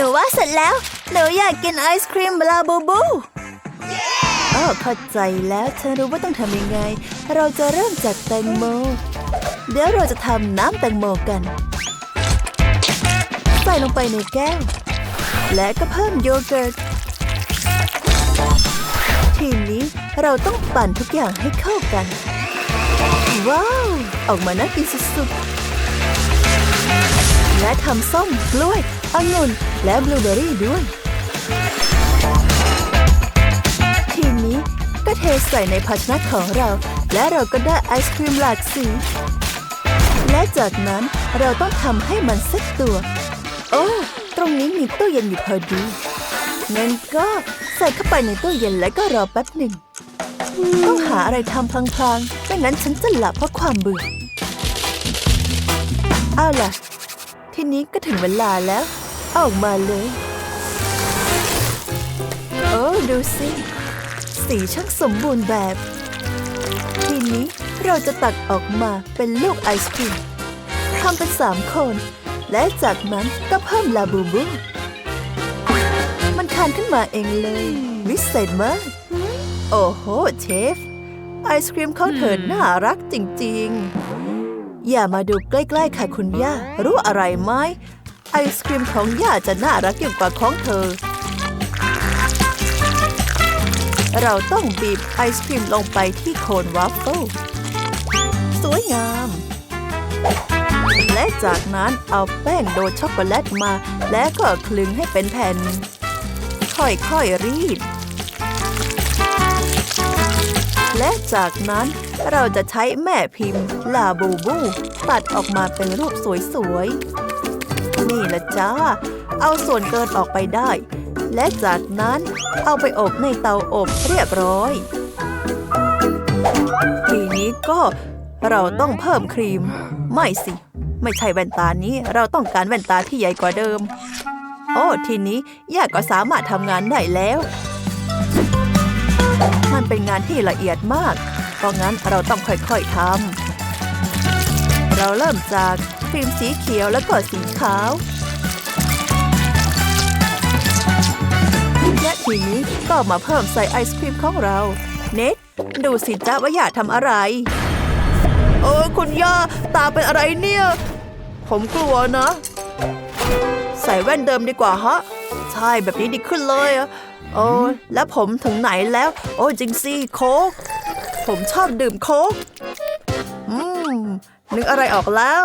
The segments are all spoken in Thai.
นูว่าเสร็จแล้ว หนูอยากกินไอศครีมบลาบูบูอ๋อเข้าใจแล้วฉันรู้ว่าต้องทำยังไง เราจะเริ่มจากแตงโม เดี๋ยวเราจะทำน้ำแตงโมกัน ใส่ลงไปในแก้ว และก็เพิ่มโยเกิร์ต ทีนี้เราต้องปั่นทุกอย่างให้เข้ากัน ว้าว ออกมาน่ากินสุดๆ และทำส้มกล้วยองุ่นและบลูเบอร์รี่ด้วย ทีนี้ก็เทใส่ในภาชนะของเรา และเราก็ได้ไอศครีมหลากสี และจากนั้นเราต้องทำให้มันเซ็ตตัว โอ้ตรงนี้มีตู้เย็นอยู่พอดีงั้นก็ใส่เข้าไปในตู้เย็นแล้วก็รอแป๊บหนึ่งต้องหาอะไรทำพลางๆไม่งั้นฉันจะหลับเพราะความเบื่อเอาล่ะ ทีนี้ก็ถึงเวลาแล้วเอาออกมาเลย โอ้ดูสิ สีช่างสมบูรณ์แบบ ทีนี้เราจะตักออกมาเป็นลูกไอศครีมทำเป็นสามคน และจากนั้นก็เพิ่มลาบูบู มันคานขึ้นมาเองเลย วิเศษมาก โอ้โห เชฟ ไอศครีมของเธอน่ารักจริง ๆ อย่ามาดูใกล้ๆค่ะคุณย่า รู้อะไรไหมไอศครีมของย่าจะน่ารักยิ่งกว่าของเธอ เราต้องบีบไอศครีมลงไปที่โคนวัฟเฟิลสวยงาม และจากนั้นเอาแป้งโดช็อกโกแลตมา และก็คลึงให้เป็นแผ่น ค่อยๆรีด และจากนั้นเราจะใช้แม่พิมพ์ลาบูบู ตัดออกมาเป็นรูปสวยๆ นี่ละจ้า เอาส่วนเกินออกไปได้ และจากนั้นเอาไปอบในเตาอบเรียบร้อย ทีนี้ก็เราต้องเพิ่มครีม ไม่สิ ไม่ใช่แว่นตานี้เราต้องการแว่นตาที่ใหญ่กว่าเดิม โอ้ ทีนี้ย่าก็สามารถทำงานได้แล้ว มันเป็นงานที่ละเอียดมาก เพราะงั้นเราต้องค่อยๆทำ เราเริ่มจากครีมสีเขียวแล้วก็สีขาว และทีนี้ก็มาเพิ่มใส่ไอศครีมของเรา เน็ตดูสิจ้าว่าอยากทำอะไร โอ้คุณย่าตาเป็นอะไรเนี่ย ผมกลัวนะ ใส่แว่นเดิมดีกว่าฮะ ใช่แบบนี้ดีขึ้นเลยอะ โอ้แล้วผมถึงไหนแล้ว โอ้จริงสิโค้กผมชอบดื่มโค้กอืมนึกอะไรออกแล้ว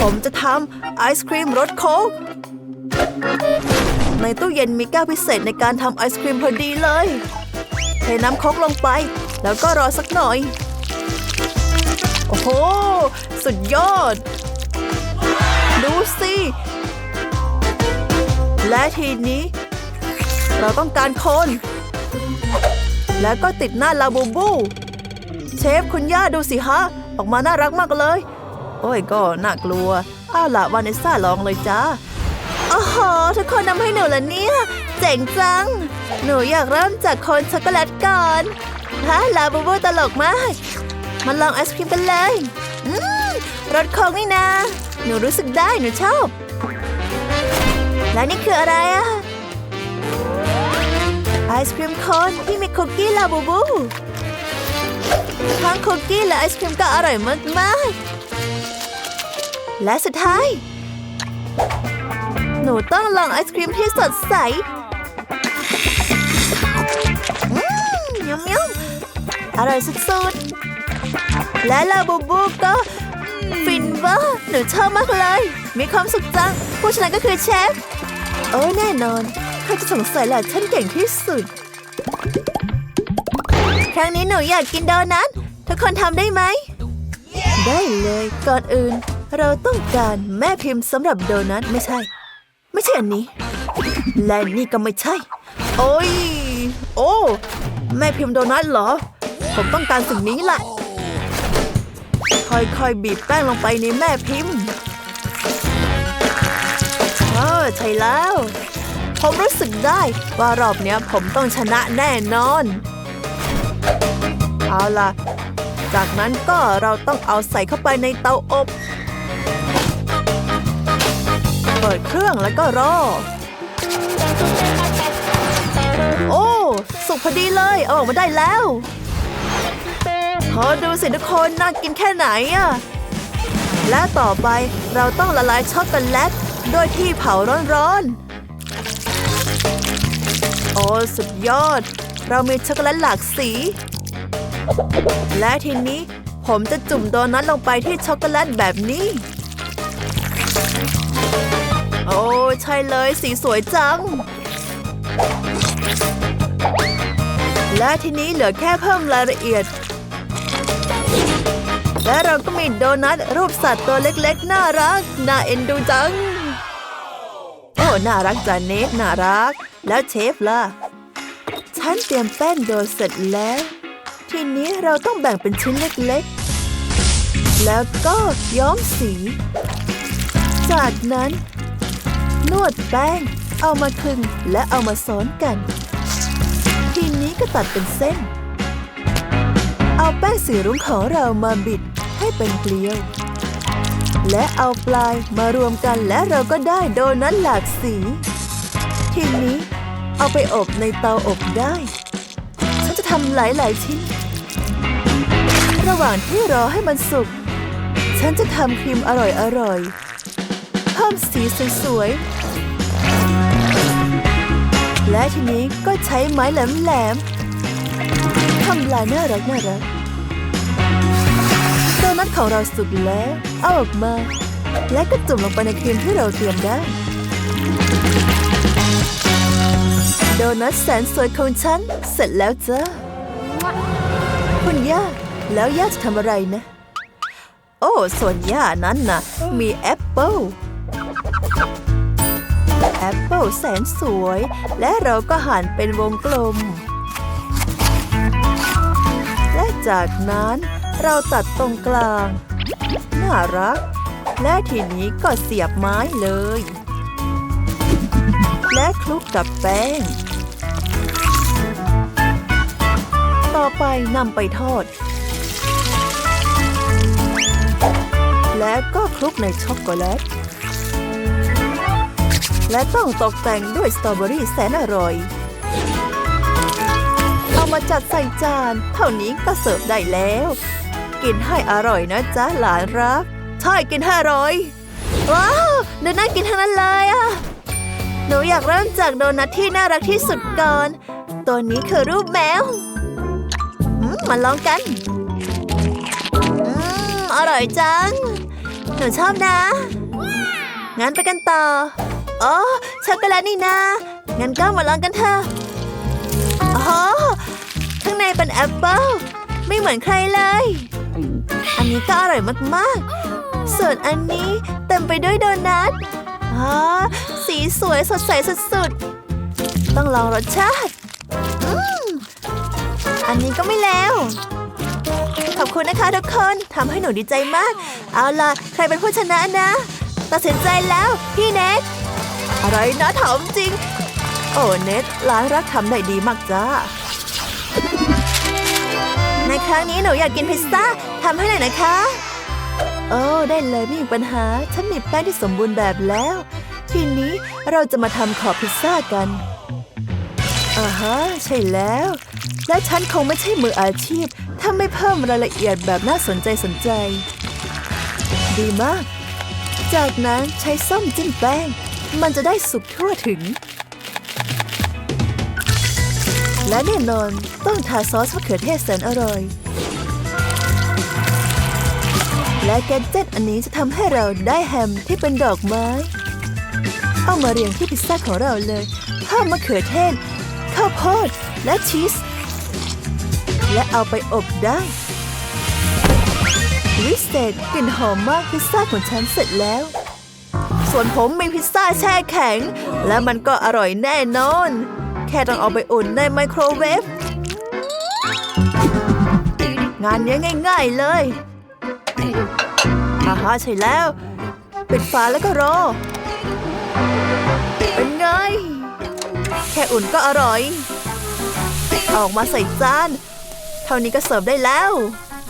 ผมจะทำไอศครีมรสโค้กในตู้เย็นมีแก้วพิเศษในการทำไอศครีมพอดีเลย เทน้ำโค้กลงไป แล้วก็รอสักหน่อย โอ้โห สุดยอด ดูสิ และทีนี้ เราต้องการคน แล้วก็ติดหน้าลาบูบู เชฟคุณย่าดูสิฮะ ออกมาน่ารักมากเลย โอ้ยก็น่ากลัวเอาละวานิสซ่าลองเลยจ้าโอ้โหทุกคนนำให้หนูแล้วเนี่ย เจ๋งจัง หนูอยากเริ่มจากโคนช็อกโกแลตก่อนฮะลาบูบูตลกมาก มาลองไอศครีมกันเลย อืมรสโค้งนี่นะ หนูรู้สึกได้หนูชอบ และนี่คืออะไรอะ ศครีมโคนที่มีคุกกี้ลาบูบู ทั้งคุกกี้และไอศครีมก็อร่อยมากๆ และสุดท้าย หนูต้องลองไอศครีมที่สดใสอืมยำยำอร่อยสุดๆ และลาบูบูก็ฟินเวอร์หนูชอบมากเลย มีความสุขจัง ผู้ชนะก็คือเชฟ โอ้แน่นอน ใครจะสงสัยล่ะฉันเก่งที่สุด ครั้งนี้หนูอยากกินโดนัททุกคนทำได้ไหม ได้เลย ก่อนอื่น เราต้องการแม่พิมพ์สำหรับโดนัทไม่ใช่ ไม่ใช่อันนี้ และนี่ก็ไม่ใช่ โอ้ย โอ้ แม่พิมพ์โดนัทเหรอ ผมต้องการสิ่งนี้แหละค่อยๆ บีบแป้งลงไปในแม่พิมพ์ เออใช่แล้ว ผมรู้สึกได้ว่ารอบนี้ผมต้องชนะแน่นอน เอาล่ะ จากนั้นก็เราต้องเอาใส่เข้าไปในเตาอบ เปิดเครื่องแล้วก็รอ โอ้ สุกพอดีเลยเอาออกมาได้แล้วขอดูสิทุกคนน่ากินแค่ไหนอะและต่อไปเราต้องละลายช็อกโกแลตโดยที่เผาร้อนๆ โอ้สุดยอด เรามีช็อกโกแลตหลากสี และทีนี้ผมจะจุ่มโดนัทลงไปที่ช็อกโกแลตแบบนี้ โอ้ใช่เลยสีสวยจัง และทีนี้เหลือแค่เพิ่มรายละเอียด และเราก็มีโดนัทรูปสัตว์ตัวเล็กๆ น่ารัก น่าเอ็นดูจัง น่ารักจันเนฟน่ารัก แล้วเชฟล่ะ ฉันเตรียมแป้งโดเสร็จแล้ว ทีนี้เราต้องแบ่งเป็นชิ้นเล็กๆ แล้วก็ย้อมสี จากนั้น นวดแป้ง เอามาคลึงและเอามาซ้อนกัน ทีนี้ก็ตัดเป็นเส้น เอาแป้งสีรุ้งของเรามาบิดให้เป็นเกลียว และเอาปลายมารวมกันและเราก็ได้โดนัทหลากสี ทีนี้เอาไปอบในเตาอบได้ ฉันจะทำหลาย ๆ ชิ้น ระหว่างที่รอให้มันสุก ฉันจะทำครีมอร่อย ๆ เพิ่มสีสวย ๆ และทีนี้ก็ใช้ไม้แหลม ๆทำลายน่ารักน่ารักโดนัทของเราสุกแล้ว เอาออกมา และก็จุ่มลงไปในครีมที่เราเตรียมได้ โดนัทแสนสวยของฉัน เสร็จแล้วจ้าคุณย่า แล้วย่าจะทำอะไรนะ โอ้ ส่วนย่านั้นนะมีแอปเปิลแอปเปิลแสนสวย และเราก็หั่นเป็นวงกลม และจากนั้นเราตัดตรงกลาง น่ารัก และทีนี้ก็เสียบไม้เลย และคลุกกับแป้ง ต่อไปนำไปทอด และก็คลุกในช็อกโกแลต และต้องตกแต่งด้วยสตรอเบอรี่แสนอร่อยเอามาจัดใส่จาน เท่านี้ก็เสิร์ฟได้แล้ว กินให้อร่อยนะจ๊ะหลานรักใช่กินให้อร่อย ว้าวเดี๋ยวน่ากินทั้งนั้นเลยอะหนูอยากเริ่มจากโดนัทที่น่ารักที่สุดก่อน ตัวนี้คือรูปแมวมมาลองกันอืมอร่อยจัง หนูชอบนะ งั้นไปกันต่อ อ๋อช็อกโกแลตนี่นะ งั้นก็มาลองกันเถอะอ๋อข้างในเป็นแอปเปิ้ลไม่เหมือนใครเลย อันนี้ก็อร่อยมากๆ ส่วนอันนี้เต็มไปด้วยโดนัทอ๋อสีสวยสดใสสุดๆ ต้องลองรสชาติอืมอันนี้ก็ไม่แล้ว ขอบคุณนะคะทุกคนทำให้หนูดีใจมาก เอาล่ะ ใครเป็นผู้ชนะนะตัดสินใจแล้วพี่เนทอะไรนะถามจริง โอ้เนทร้านรักทำได้ดีมากจ้า ในครั้งนี้หนูอยากกินพิซซ่าทำให้หน่อยนะคะ โอ้ได้เลยไม่มีปัญหา ฉันมีแป้งที่สมบูรณ์แบบแล้ว ทีนี้เราจะมาทำขอบพิซซ่ากันอ่าฮะใช่แล้ว และฉันคงไม่ใช่มืออาชีพ ถ้าไม่เพิ่มรายละเอียดแบบน่าสนใจสนใจ ดีมาก จากนั้นใช้ส้มจิ้มแป้ง มันจะได้สุกทั่วถึง และแน่นอนต้องทาซอสมะเขือเทศแสนอร่อย และแกดเจ็ตอันนี้จะทำให้เราได้แฮมที่เป็นดอกไม้ เอามาเรียงที่พิซซ่าของเราเลยเพิ่มมะเขือเทศ ข้าวโพดและชีส และเอาไปอบได้วิเศษกลิ่นหอมมากพิซซ่าของฉันเสร็จแล้ว ส่วนผมมีพิซซ่าแช่แข็ง และมันก็อร่อยแน่นอน ค่ต้องเอาไปอุ่นในไมโครเวฟ งานนี้ง่าย ๆเลยอาฮาใช่แล้ว ปิดฝาแล้วก็รอ เป็นไง แค่อุ่นก็อร่อย ออกมาใส่จาน เท่านี้ก็เสิร์ฟได้แล้ว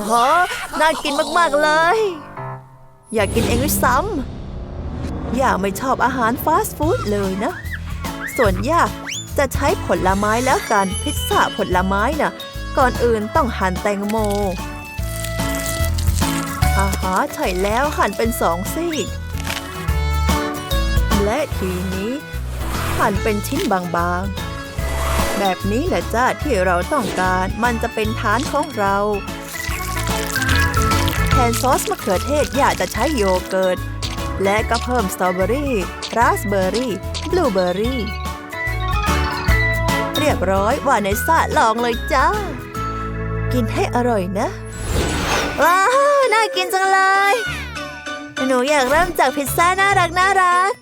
อ๋อน่ากินมาก ๆ เลย อยากกินเองด้วยซ้ำย่าไม่ชอบอาหารฟาสต์ฟู้ดเลยนะ ส่วนย่า จะใช้ผลไม้แล้วกันพิซซ่าผลไม้น่ะ ก่อนอื่นต้องหั่นแตงโมอาหารใช่แล้วหั่นเป็นสองซีกและทีนี้ หั่นเป็นชิ้นบางๆ แบบนี้แหละจ้าที่เราต้องการมันจะเป็นฐานของเราแทนซอสมะเขือเทศอยากจะใช้โยเกิร์ต และก็เพิ่มสตรอเบอรี่ราสเบอรี่บลูเบอรี่ เรียบร้อยวาเนสซ่าลองเลยจ้า กินให้อร่อยนะ ว้าว น่ากินจังเลย หนูอยากเริ่มจากพิซซ่าน่ารักน่ารัก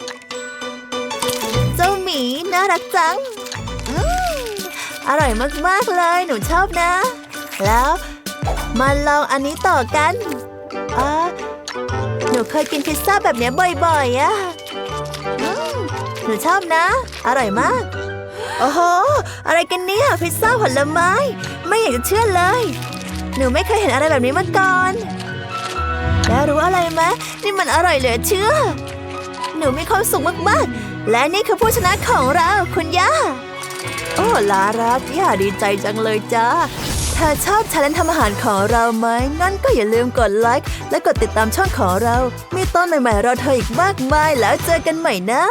เจ้าหมีน่ารักจังออร่อยมากๆเลย หนูชอบนะ แล้วมาลองอันนี้ต่อกันอ่าหนูเคยกินพิซซ่าแบบนี้บ่อยๆอะอืมหนูชอบนะ อร่อยมาก โอ้โห อะไรกันเนี่ย พิซซ่าผลไม้ ไม่อยากจะเชื่อเลย หนูไม่เคยเห็นอะไรแบบนี้มาก่อน แล้วรู้อะไรไหมนี่มันอร่อยเหลือเชื่อ หนูมีความสุขมากๆ และนี่คือผู้ชนะของเราคุณย่า โอ้ลารักย่าดีใจจังเลยจ้าถ้าชอบชาเลนทำอาหารของเราไหม งั้นก็อย่าลืมกดไลค์และกดติดตามช่องของเรา มีตอนใหม่ๆรอเธออีกมากมายแล้วเจอกันใหม่นะ